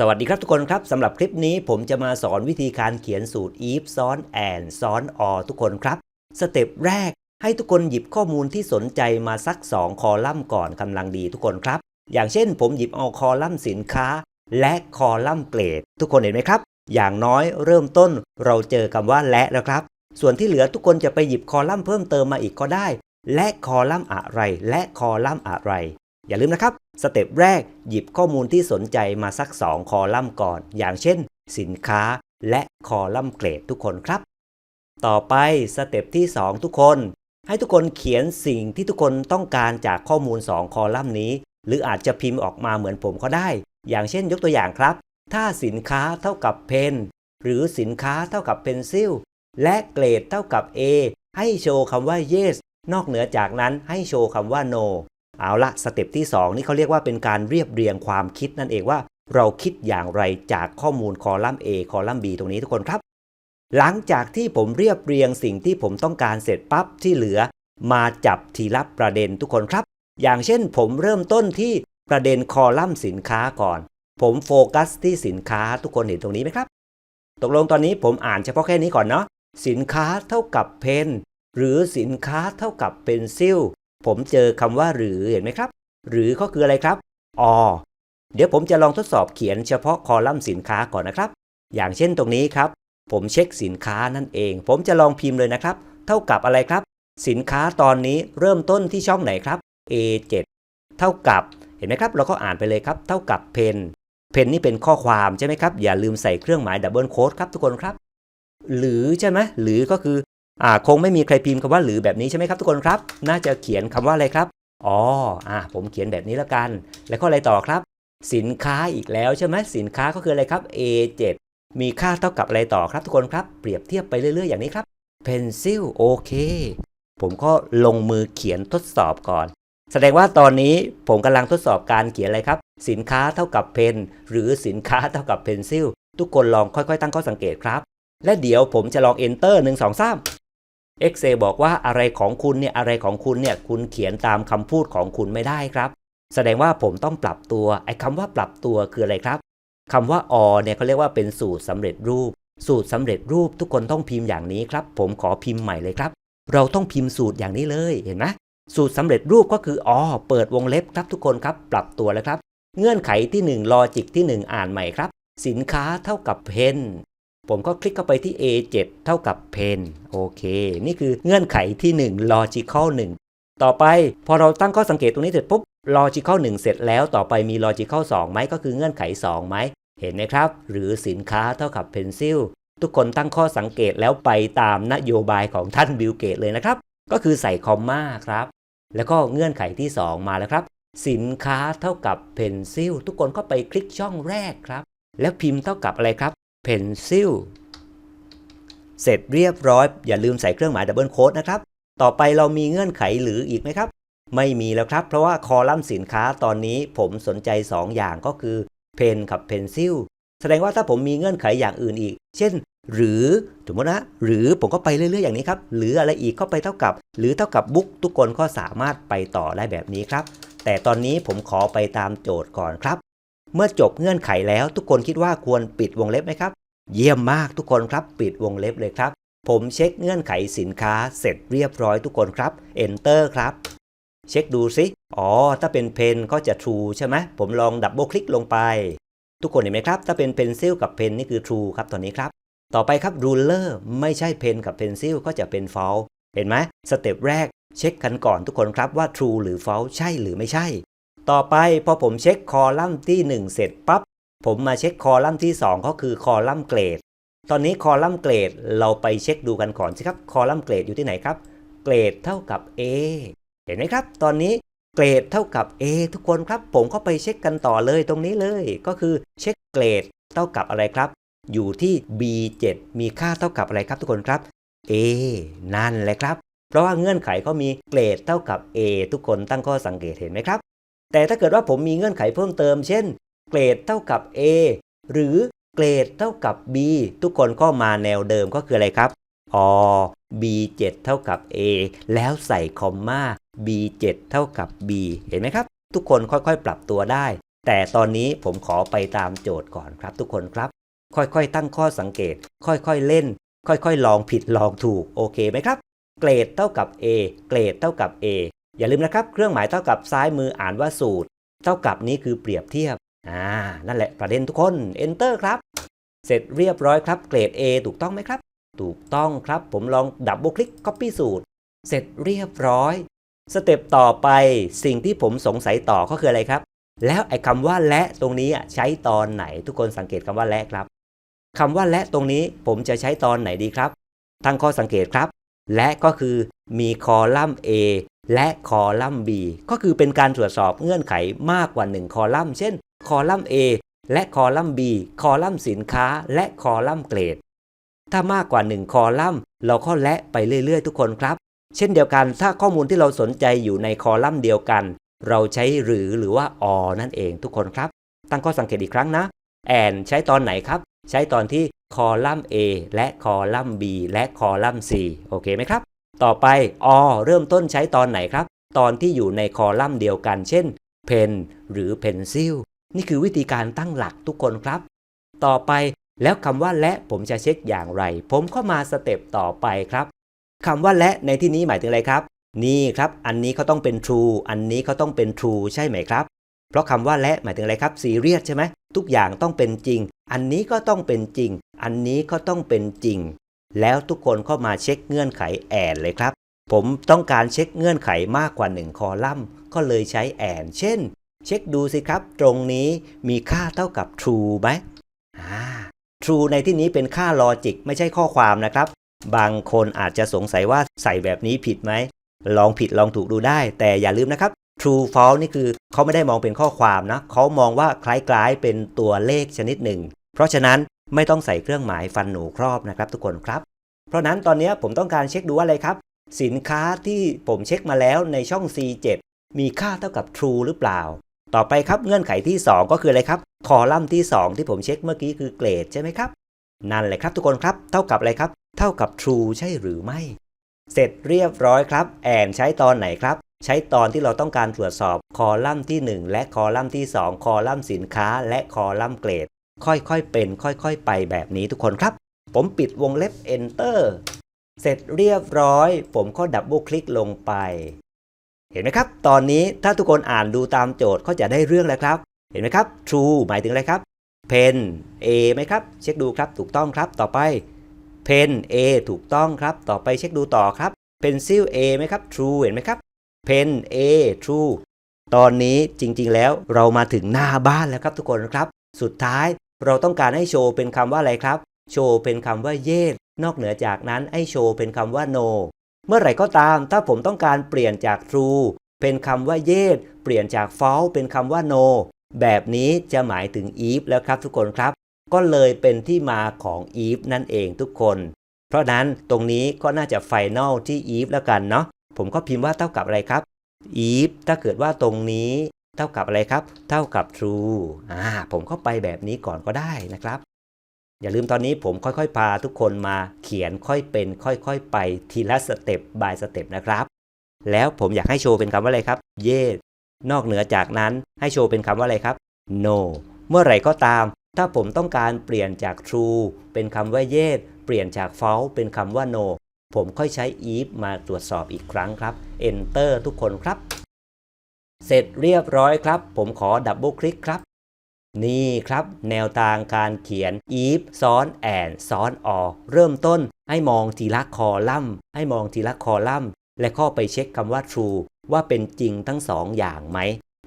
สวัสดีครับทุกคนครับสำหรับคลิปนี้ผมจะมาสอนวิธีการเขียนสูตร if ซ้อน and ซ้อน or ทุกคนครับสเต็ปแรก ให้ทุกคนหยิบข้อมูลที่สนใจมาสัก 2 คอลัมน์ก่อนกำลังดีทุกคนครับ อย่างเช่น ผมหยิบเอาคอลัมน์สินค้า และคอลัมน์เกรด ทุกคนเห็นไหมครับ อย่างน้อยเริ่มต้นเราเจอคำว่าและแล้วครับ ส่วนที่เหลือทุกคนจะไปหยิบคอลัมน์เพิ่มเติมมาอีกก็ได้ และคอลัมน์อะไร และคอลัมน์อะไร อย่าลืมนะครับ สเต็ปแรกหยิบข้อมูลที่สนใจมาสัก 2 คอลัมน์ก่อน อย่างเช่น สินค้าและคอลัมน์เกรดทุกคนครับ ต่อไปสเต็ปที่ 2 ทุกคน ให้ทุกคนเขียนสิ่งที่ทุกคนต้องการจากข้อมูล 2 คอลัมน์นี้ หรืออาจจะพิมพ์ออกมาเหมือนผมก็ได้ อย่างเช่นยกตัวอย่างครับ ถ้าสินค้าเท่ากับเพนหรือสินค้าเท่ากับเพนซิลและเกรดเท่ากับ A ให้โชว์คำว่า yes นอกเหนือจากนั้นให้โชว์คำว่า no เอาละสเต็ปที่ 2 นี่เขาเรียกว่าเป็นการเรียบเรียงความคิดนั่นเองว่า เราคิดอย่างไรจากข้อมูลคอลัมน์ A คอลัมน์ B ตรงนี้ทุกคนครับ หลังจากที่ผมเรียบเรียงสิ่งที่ผมต้องการเสร็จปั๊บที่เหลือ มาจับทีละประเด็นทุกคนครับ อย่างเช่นผมเริ่มต้นที่ประเด็นคอลัมน์สินค้าก่อน ผมโฟกัสที่สินค้าทุกคนเห็นตรงนี้ไหมครับ ตกลงตอนนี้ผมอ่านเฉพาะแค่นี้ก่อนเนาะสินค้าเท่ากับเพนหรือสินค้าเท่ากับเพนซิล ผมเจอคำว่าหรือเห็นไหมครับ หรือก็คืออะไรครับอเดี๋ยวผมจะลองทดสอบเขียนเฉพาะคอลัมน์สินค้าก่อนนะครับ อย่างเช่นตรงนี้ครับ ผมเช็คสินค้านั่นเอง ผมจะลองพิมพ์เลยนะครับ เท่ากับอะไรครับ สินค้าตอนนี้เริ่มต้นที่ช่องไหนครับ A7 เท่ากับเห็นไหมครับ เราก็อ่านไปเลยครับ เท่ากับเพนเพนนี่เป็นข้อความใช่ไหมครับ อย่าลืมใส่เครื่องหมายดับเบิลโค้ดครับทุกคนครับ หรือใช่ไหมหรือก็คือ อ่าคงไม่มีใครพิมพ์คำว่าหรือแบบนี้ใช่ไหมครับทุกคนครับ น่าจะเขียนคำว่าอะไรครับ อ๋ออ่าผมเขียนแบบนี้แล้วกัน แล้วก็อะไรต่อครับ สินค้าอีกแล้วใช่ไหมสินค้าก็คืออะไรครับ A7 มีค่าเท่ากับอะไรต่อครับทุกคนครับ เปรียบเทียบไปเรื่อยๆอย่างนี้ครับ pencil โอเค ผมก็ลงมือเขียนทดสอบก่อน แสดงว่าตอนนี้ผมกำลังทดสอบการเขียนอะไรครับ สินค้าเท่ากับเพนหรือสินค้าเท่ากับ pencil ทุกคนลองค่อยๆ ตั้งข้อสังเกตครับ และเดี๋ยวผมจะลอง enter 1 2 3 Excel บอกว่าอะไรของคุณเนี่ยอะไรของคุณเนี่ยคุณเขียนตามคำพูดของคุณไม่ได้ครับ แสดงว่าผมต้องปรับตัวไอ้คำว่าปรับตัวคืออะไรครับคำว่า or เนี่ยเขาเรียกว่าเป็นสูตรสำเร็จรูป สูตรสำเร็จรูปทุกคนต้องพิมพ์อย่างนี้ครับ ผมขอพิมพ์ใหม่เลยครับ เราต้องพิมพ์สูตรอย่างนี้เลยเห็นไหมสูตรสำเร็จรูปก็คืออ๋อเปิดวงเล็บครับทุกคนครับ ปรับตัวแล้วครับ เงื่อนไขที่1ลอจิกที่ 1 อ่านใหม่ครับ สินค้าเท่ากับเพน ผมก็คลิกเข้าไปที่ A7 เท่ากับ pen โอเค นี่คือเงื่อนไขที่ 1 logical 1 ต่อไปพอเราตั้งข้อสังเกตตรงนี้เสร็จปุ๊บ logical 1 เสร็จแล้วต่อไปมี logical 2ไหมก็คือเงื่อนไข2ไหมเห็นไหมครับ หรือสินค้าเท่ากับ pencil ทุกคนตั้งข้อสังเกตแล้วไปตามนโยบายของท่านบิลเกตเลยนะครับ ก็คือใส่คอมมาครับ แล้วก็เงื่อนไขที่ 2 มาแล้วครับ สินค้าเท่ากับ pencil ทุกคนก็ไปคลิกช่องแรกครับ แล้วพิมพ์เท่ากับอะไรครับ pencil เสร็จเรียบร้อย อย่าลืมใส่เครื่องหมายดับเบิลโค้ดนะครับ ต่อไปเรามีเงื่อนไขหรืออีกไหมครับ ไม่มีแล้วครับ เพราะว่าคอลัมน์สินค้าตอนนี้ผมสนใจ 2 อย่างก็คือเพนกับเพนซิลแสดงว่าถ้าผมมีเงื่อนไขอย่างอื่นอีก เช่น หรือสมมตินะหรือผมก็ไปเรื่อยๆอย่างนี้ครับ หรืออะไรอีกก็ไปเท่ากับ หรือเท่ากับบุ๊กทุกคนก็สามารถไปต่อได้แบบนี้ครับ แต่ตอนนี้ผมขอไปตามโจทย์ก่อนครับ เมื่อจบเงื่อนไขแล้วทุกคนคิดว่าควรปิดวงเล็บไหมครับ เยี่ยมมากทุกคนครับ ปิดวงเล็บเลยครับ ผมเช็คเงื่อนไขสินค้าเสร็จเรียบร้อยทุกคนครับ Enter ครับ เช็คดูสิอ๋อ ถ้าเป็นเพนก็จะ true ใช่ไหมผมลองดับเบิลคลิกลงไป ทุกคนเห็นไหมครับ ถ้าเป็น pencil กับเพนนี่คือ true ครับตอนนี้ครับ ต่อไปครับ ruler ไม่ใช่เพนกับ pencil ก็จะเป็น false เห็นไหมสเต็ปแรกเช็คกันก่อนทุกคนครับว่า true หรือ false ใช่หรือไม่ใช่ ต่อไปพอผมเช็คคอลัมน์ที่ 1 เสร็จปั๊บผมมาเช็คคอลัมน์ที่ 2 ก็คือคอลัมน์เกรด ตอนนี้คอลัมน์เกรดเราไปเช็คดูกันก่อนสิครับคอลัมน์เกรดอยู่ที่ไหนครับเกรดเท่ากับ A เห็นไหมครับ ตอนนี้เกรดเท่ากับ A ทุกคนครับ ผมก็ไปเช็คกันต่อเลยตรงนี้เลย ก็คือเช็คเกรดเท่ากับอะไรครับ อยู่ที่ B7 มีค่าเท่ากับอะไรครับทุกคนครับ A นั่นแหละครับ เพราะว่าเงื่อนไขก็มีเกรดเท่ากับ A ทุกคนตั้งข้อสังเกตเห็นไหมครับ แต่ถ้าเกิดว่าผมมีเงื่อนไขเพิ่มเติม เช่น เกรดเท่ากับ A หรือเกรดเท่ากับ B ทุกคนก็มาแนวเดิมก็คืออะไรครับอ B7 เท่ากับ A แล้วใส่คอมมา B7 เท่ากับ B เห็นไหมครับ ทุกคนค่อยๆ ปรับตัวได้ แต่ตอนนี้ผมขอไปตามโจทย์ก่อนครับ ทุกคนครับ ค่อยๆ ตั้งข้อสังเกต ค่อยๆ เล่น ค่อยๆ ลองผิดลองถูก โอเคไหมครับ เกรดเท่ากับ A เกรดเท่ากับ A อย่าลืมนะครับ เครื่องหมายเท่ากับซ้ายมืออ่านว่าสูตร เท่ากับนี้คือเปรียบเทียบ อ่า นั่นแหละประเด็นทุกคน Enter ครับ เสร็จเรียบร้อยครับเกรด A ถูกต้องไหมครับ ถูกต้องครับ ผมลองดับเบิลคลิก Copy สูตร เสร็จเรียบร้อย สเต็ปต่อไปสิ่งที่ผมสงสัยต่อก็คืออะไรครับ แล้วไอ้คำว่าและตรงนี้ใช้ตอนไหนทุกคนสังเกตคำว่าและครับคำว่าและตรงนี้ผมจะใช้ตอนไหนดีครับ ตั้งข้อสังเกตครับ และก็คือมีคอลัมน์ A และคอลัมน์ B ก็คือเป็นการตรวจสอบเงื่อนไขมากกว่า 1 คอลัมน์ เช่น คอลัมน์ A และคอลัมน์ B คอลัมน์สินค้า และคอลัมน์เกรด ถ้ามากกว่า 1 คอลัมน์ เราก็และไปเรื่อยๆ ทุกคนครับ เช่นเดียวกันถ้าข้อมูลที่เราสนใจอยู่ในคอลัมน์เดียวกัน เราใช้หรือหรือว่าอนั่นเองทุกคนครับ ตั้งข้อสังเกตอีกครั้งนะแอนใช้ตอนไหนครับ ใช้ตอนที่คอลัมน์ A และคอลัมน์ B และคอลัมน์ C โอเคไหมครับ ต่อไปอเริ่มต้นใช้ตอนไหนครับ ตอนที่อยู่ในคอลัมน์เดียวกัน เช่น pen หรือ pencil นี่คือวิธีการตั้งหลักทุกคนครับ ต่อไปแล้วคำว่าและผมจะเช็คอย่างไร ผมก็มาสเต็ปต่อไปครับคำว่าและในที่นี้หมายถึงอะไรครับ นี่ครับ อันนี้เขาต้องเป็น true อันนี้เขาต้องเป็น true ใช่ไหมครับ เพราะคำว่าและหมายถึงอะไรครับซีเรียสใช่ไหมทุกอย่างต้องเป็นจริง อันนี้ก็ต้องเป็นจริง อันนี้ก็ต้องเป็นจริง แล้วทุกคนเข้ามาเช็คเงื่อนไขแอนเลยครับ ผมต้องการเช็คเงื่อนไขมากกว่า 1 คอลัมน์ ก็เลยใช้แอน เช่น เช็คดูสิครับ ตรงนี้มีค่าเท่ากับ true ไหมอ่า true ในที่นี้เป็นค่าลอจิกไม่ใช่ข้อความนะครับ บางคนอาจจะสงสัยว่าใส่แบบนี้ผิดไหม ลองผิดลองถูกดูได้ แต่อย่าลืมนะครับ true false นี่คือเขาไม่ได้มองเป็นข้อความนะเขามองว่าคล้ายๆ เป็นตัวเลขชนิดหนึ่ง เพราะฉะนั้นไม่ต้องใส่เครื่องหมายฟันหนูครอบนะครับทุกคนครับ เพราะนั้นตอนนี้ผมต้องการเช็คดูว่าอะไรครับ สินค้าที่ผมเช็คมาแล้วในช่อง C7 มีค่าเท่ากับ true หรือเปล่า ต่อไปครับเงื่อนไขที่ 2 ก็คืออะไรครับ คอลัมน์ที่ 2 ที่ผมเช็คเมื่อกี้คือเกรดใช่ไหมครับ นั่นแหละครับทุกคนครับ เท่ากับอะไรครับ เท่ากับ true ใช่หรือไม่ เสร็จเรียบร้อยครับแอนใช้ตอนไหนครับ ใช้ตอนที่เราต้องการตรวจสอบคอลัมน์ที่ 1 และคอลัมน์ที่ 2 คอลัมน์สินค้า และคอลัมน์เกรด ค่อยๆเป็น ค่อย ๆ ไปแบบนี้ทุกคนครับ ผมปิดวงเล็บ enter เสร็จเรียบร้อย ผมก็ดับเบิลคลิกลงไป เห็นไหมครับ ตอนนี้ถ้าทุกคนอ่านดูตามโจทย์ก็จะได้เรื่องแล้วครับ เห็นไหมครับ true หมายถึงอะไรครับ pen a ไหมครับ เช็คดูครับ ถูกต้องครับต่อไป pen a ถูกต้องครับ ต่อไปเช็คดูต่อครับ pencil a ไหมครับ true เห็นไหมครับ pen a true ตอนนี้จริงๆแล้วเรามาถึงหน้าบ้านแล้วครับทุกคนครับ สุดท้ายเราต้องการให้โชว์เป็นคำว่าอะไรครับ โชเป็นคำว่า yes นอกเหนือจากนั้นให้โชเป็นคำว่า no เมื่อไหร่ก็ตามถ้าผมต้องการเปลี่ยนจาก true เป็นคำว่า yes เปลี่ยนจาก false เป็นคำว่า no แบบนี้จะหมายถึง if แล้วครับทุกคนครับ ก็เลยเป็นที่มาของ if นั่นเองทุกคน เพราะนั้นตรงนี้ก็น่าจะ final ที่ if แล้วกันเนาะผมก็พิมพ์ว่าเท่ากับอะไรครับ if ถ้าเกิดว่าตรงนี้ เท่ากับอะไรครับ เท่ากับ true อ่าผมก็ไปแบบนี้ก่อนก็ได้นะครับ อย่าลืมตอนนี้ผมค่อยๆ พาทุกคนมาเขียนค่อยเป็น ค่อยๆ ไปทีละสเต็ป by สเต็ปนะครับ แล้วผมอยากให้โชว์เป็นคำว่าอะไรครับ yes นอกเหนือจากนั้นให้โชว์เป็นคำว่าอะไรครับ no เมื่อไหร่ก็ตาม ถ้าผมต้องการเปลี่ยนจาก true เป็นคำว่า yes เปลี่ยนจาก false เป็นคำว่า no ผมค่อยใช้ if มาตรวจสอบอีกครั้งครับ enter ทุกคนครับ เสร็จเรียบร้อยครับ ผมขอดับเบิลคลิกครับ นี่ครับ แนวทางการเขียน if ซ้อน and ซ้อน or เริ่มต้นให้มองทีละคอลัมน์ ให้มองทีละคอลัมน์ และข้อไปเช็คคำว่า true ว่าเป็นจริงทั้งสองอย่างไหม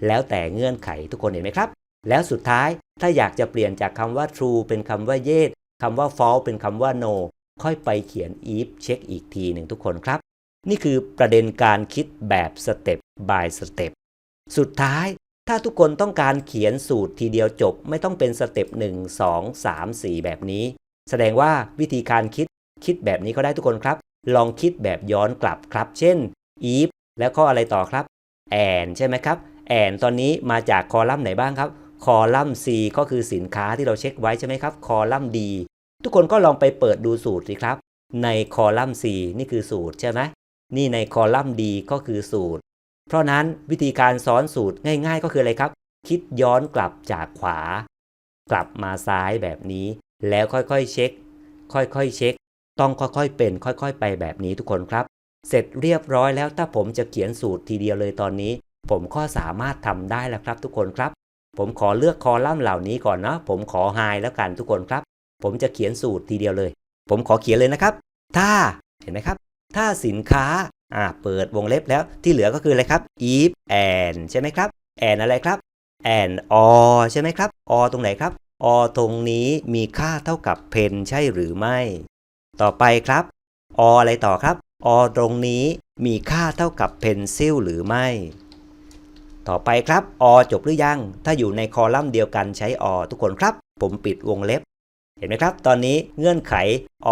แล้วแต่เงื่อนไขทุกคนเห็นไหมครับ แล้วสุดท้ายถ้าอยากจะเปลี่ยนจากคำว่า true เป็นคำว่า yes คำว่า false เป็นคำว่า no ค่อยไปเขียน if เช็คอีกทีหนึ่งทุกคนครับ นี่คือประเด็นการคิดแบบ step by step สุดท้าย ถ้าทุกคนต้องการเขียนสูตรทีเดียวจบไม่ต้องเป็นสเต็ป1 2 3 4 แบบนี้ แสดงว่าวิธีการคิดคิดแบบนี้ก็ได้ทุกคนครับ ลองคิดแบบย้อนกลับครับ เช่น if แล้วข้ออะไรต่อครับ and ใช่ไหมครับ and ตอนนี้มาจากคอลัมน์ไหนบ้างครับคอลัมน์ C ก็คือสินค้าที่เราเช็คไว้ใช่ไหมครับ คอลัมน์ D ทุกคนก็ลองไปเปิดดูสูตรสิครับ ในคอลัมน์ C นี่คือสูตรใช่ไหมนี่ในคอลัมน์ D ก็คือสูตร เพราะนั้นวิธีการซ้อนสูตรง่าย ๆ ก็คืออะไรครับ คิดย้อนกลับจากขวา กลับมาซ้ายแบบนี้ แล้วค่อยๆเช็ค ค่อยๆเช็ค ต้องค่อยๆเป็น ค่อยๆ ไปแบบนี้ทุกคนครับ เสร็จเรียบร้อยแล้วถ้าผมจะเขียนสูตรทีเดียวเลยตอนนี้ ผมก็สามารถทำได้แล้วครับทุกคนครับ ผมขอเลือกคอลัมน์เหล่านี้ก่อนเนาะผมขอไฮแล้วกันทุกคนครับ ผมจะเขียนสูตรทีเดียวเลย ผมขอเขียนเลยนะครับ ถ้าเห็นไหมครับ ถ้าสินค้า อ่าเปิดวงเล็บแล้วที่เหลือก็คืออะไรครับ if and ใช่ไหมครับ and อะไรครับ and or ใช่ไหมครับ or ตรงไหนครับ or ตรงนี้มีค่าเท่ากับ pen ใช่หรือไม่ ต่อไปครับ or อะไรต่อครับ or ตรงนี้มีค่าเท่ากับ pencil หรือไม่ ต่อไปครับ or จบหรือยัง ถ้าอยู่ในคอลัมน์เดียวกันใช้ or ทุกคนครับ ผมปิดวงเล็บ เห็นไหมครับ ตอนนี้เงื่อนไข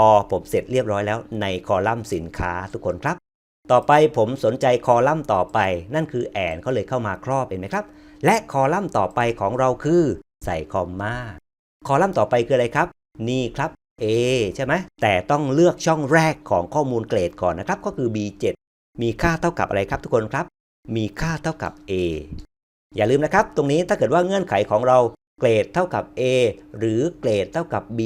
or ผมเสร็จเรียบร้อยแล้วในคอลัมน์สินค้าทุกคนครับ ต่อไปผมสนใจคอลัมน์ต่อไป นั่นคือแอนก็เลยเข้ามาครอบเห็นไหมครับ และคอลัมน์ต่อไปของเราคือใส่คอมมาคอลัมน์ต่อไปคืออะไรครับ นี่ครับ A ใช่ไหมแต่ต้องเลือกช่องแรกของข้อมูลเกรดก่อนนะครับ ก็คือ B7 มีค่าเท่ากับอะไรครับทุกคนครับ มีค่าเท่ากับ A อย่าลืมนะครับ ตรงนี้ถ้าเกิดว่าเงื่อนไขของเราเกรดเท่ากับ A หรือเกรดเท่ากับ B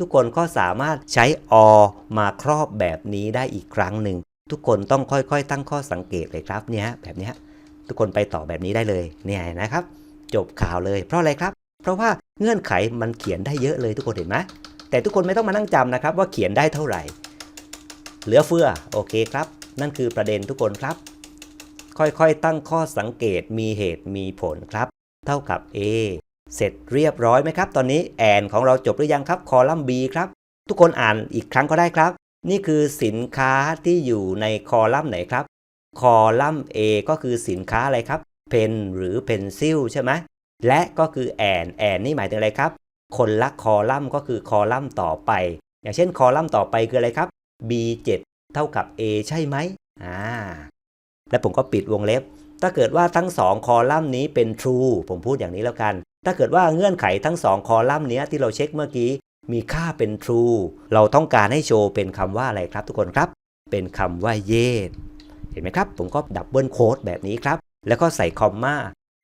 ทุกคนก็สามารถใช้ or มาครอบแบบนี้ได้อีกครั้งหนึ่ง ทุกคนต้องค่อยๆ ตั้งข้อสังเกตเลยครับเนี่ยแบบนี้ทุกคนไปต่อแบบนี้ได้เลยเนี่ยนะครับ จบข่าวเลยเพราะอะไรครับ เพราะว่าเงื่อนไขมันเขียนได้เยอะเลยทุกคนเห็นไหมแต่ทุกคนไม่ต้องมานั่งจำนะครับ ว่าเขียนได้เท่าไหร่ เหลือเฟือโอเคครับ นั่นคือประเด็นทุกคนครับ ค่อยๆ ตั้งข้อสังเกตมีเหตุมีผลครับ เท่ากับ A เสร็จเรียบร้อยไหมครับ ตอนนี้แอนของเราจบหรือยังครับคอลัมน์ B ครับ ทุกคนอ่านอีกครั้งก็ได้ครับ นี่คือสินค้าที่อยู่ในคอลัมน์ไหนครับ คอลัมน์ A ก็คือสินค้าอะไรครับ เพนหรือเพนซิลใช่ไหม และก็คือแอนแอนนี่หมายถึงอะไรครับ คนละคอลัมน์ก็คือคอลัมน์ต่อไป อย่างเช่นคอลัมน์ต่อไปคืออะไรครับ B7 เท่ากับ A ใช่ไหมอ่า และผมก็ปิดวงเล็บ ถ้าเกิดว่าทั้ง2คอลัมน์นี้เป็น true ผมพูดอย่างนี้แล้วกัน ถ้าเกิดว่าเงื่อนไขทั้ง2คอลัมน์นี้ที่เราเช็คเมื่อกี้ มีค่าเป็น true เราต้องการให้โชว์เป็นคำว่าอะไรครับทุกคนครับ เป็นคำว่า yes เห็นไหมครับ ผมก็ดับเบิลโค้ดแบบนี้ครับ แล้วก็ใส่คอมมา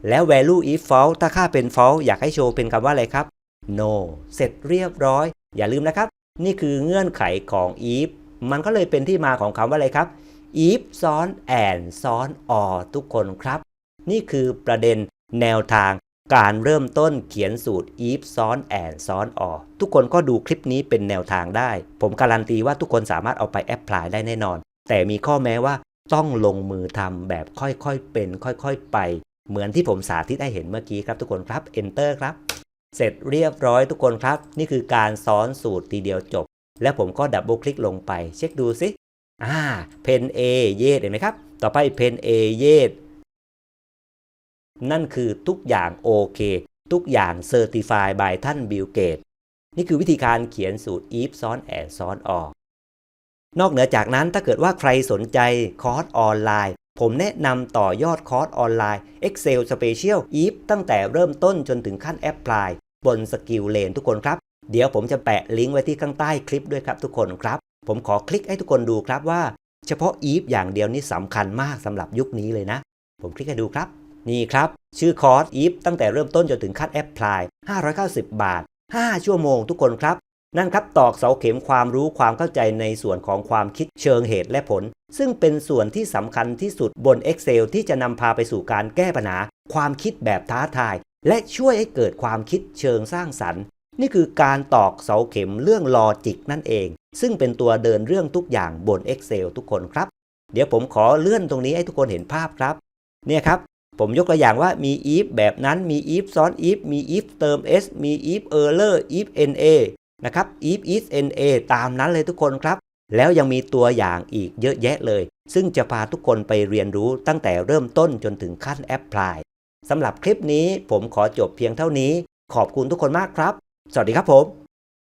แล้ว value if false ถ้าค่าเป็น false อยากให้โชว์เป็นคำว่าอะไรครับ no เสร็จเรียบร้อย อย่าลืมนะครับ นี่คือเงื่อนไขของ if มันก็เลยเป็นที่มาของคำว่าอะไรครับ if ซ้อน and ซ้อน or ทุกคนครับ นี่คือประเด็นแนวทาง การเริ่มต้นเขียนสูตร if ซ้อน and ซ้อน or ทุกคนก็ดูคลิปนี้เป็นแนวทางได้ ผมการันตีว่าทุกคนสามารถเอาไปแอพพลายได้แน่นอน แต่มีข้อแม้ว่าต้องลงมือทำแบบค่อยๆเป็น ค่อยๆไป เหมือนที่ผมสาธิตให้เห็นเมื่อกี้ครับทุกคนครับ enter ครับ เสร็จเรียบร้อยทุกคนครับ นี่คือการซ้อนสูตรทีเดียวจบ แล้วผมก็ดับเบิลคลิกลงไป เช็คดูซิอ่าเพน A เยดเห็นไหมครับ ต่อไปเพน A เยด นั่นคือทุกอย่างโอเค ทุกอย่างเซอร์ติฟายบายท่านบิลเกต นี่คือวิธีการเขียนสูตร if ซ้อน and ซ้อน or นอกเหนือจากนั้นถ้าเกิดว่าใครสนใจคอร์สออนไลน์ ผมแนะนำต่อยอดคอร์สออนไลน์ Excel Special if ตั้งแต่เริ่มต้นจนถึงขั้น Apply บนสกิลเลนทุกคนครับ เดี๋ยวผมจะแปะลิงก์ไว้ที่ข้างใต้คลิปด้วยครับทุกคนครับ ผมขอคลิกให้ทุกคนดูครับว่า เฉพาะ if อย่างเดียวนี่สำคัญมากสำหรับยุคนี้เลยนะ ผมคลิกให้ดูครับ นี่ครับ ชื่อคอร์ส if ตั้งแต่เริ่มต้นจนถึงขั้น Apply 590 บาท 5 ชั่วโมงทุกคนครับ นั่นครับตอกเสาเข็มความรู้ความเข้าใจในส่วนของความคิดเชิงเหตุและผล ซึ่งเป็นส่วนที่สำคัญที่สุดบน Excel ที่จะนำพาไปสู่การแก้ปัญหา ความคิดแบบท้าทาย และช่วยให้เกิดความคิดเชิงสร้างสรรค์ นี่คือการตอกเสาเข็มเรื่องลอจิกนั่นเอง ซึ่งเป็นตัวเดินเรื่องทุกอย่างบน Excel ทุกคนครับ เดี๋ยวผมขอเลื่อนตรงนี้ให้ทุกคนเห็นภาพครับ เนี่ยครับ ผมยกตัวอย่างว่ามี if แบบนั้นมี if ซ้อน if มี if เติม s มี if error if na นะครับ if is na ตามนั้นเลยทุกคนครับ แล้วยังมีตัวอย่างอีกเยอะแยะเลย ซึ่งจะพาทุกคนไปเรียนรู้ตั้งแต่เริ่มต้นจนถึงขั้น apply สำหรับคลิปนี้ผมขอจบเพียงเท่านี้ ขอบคุณทุกคนมากครับ สวัสดีครับผม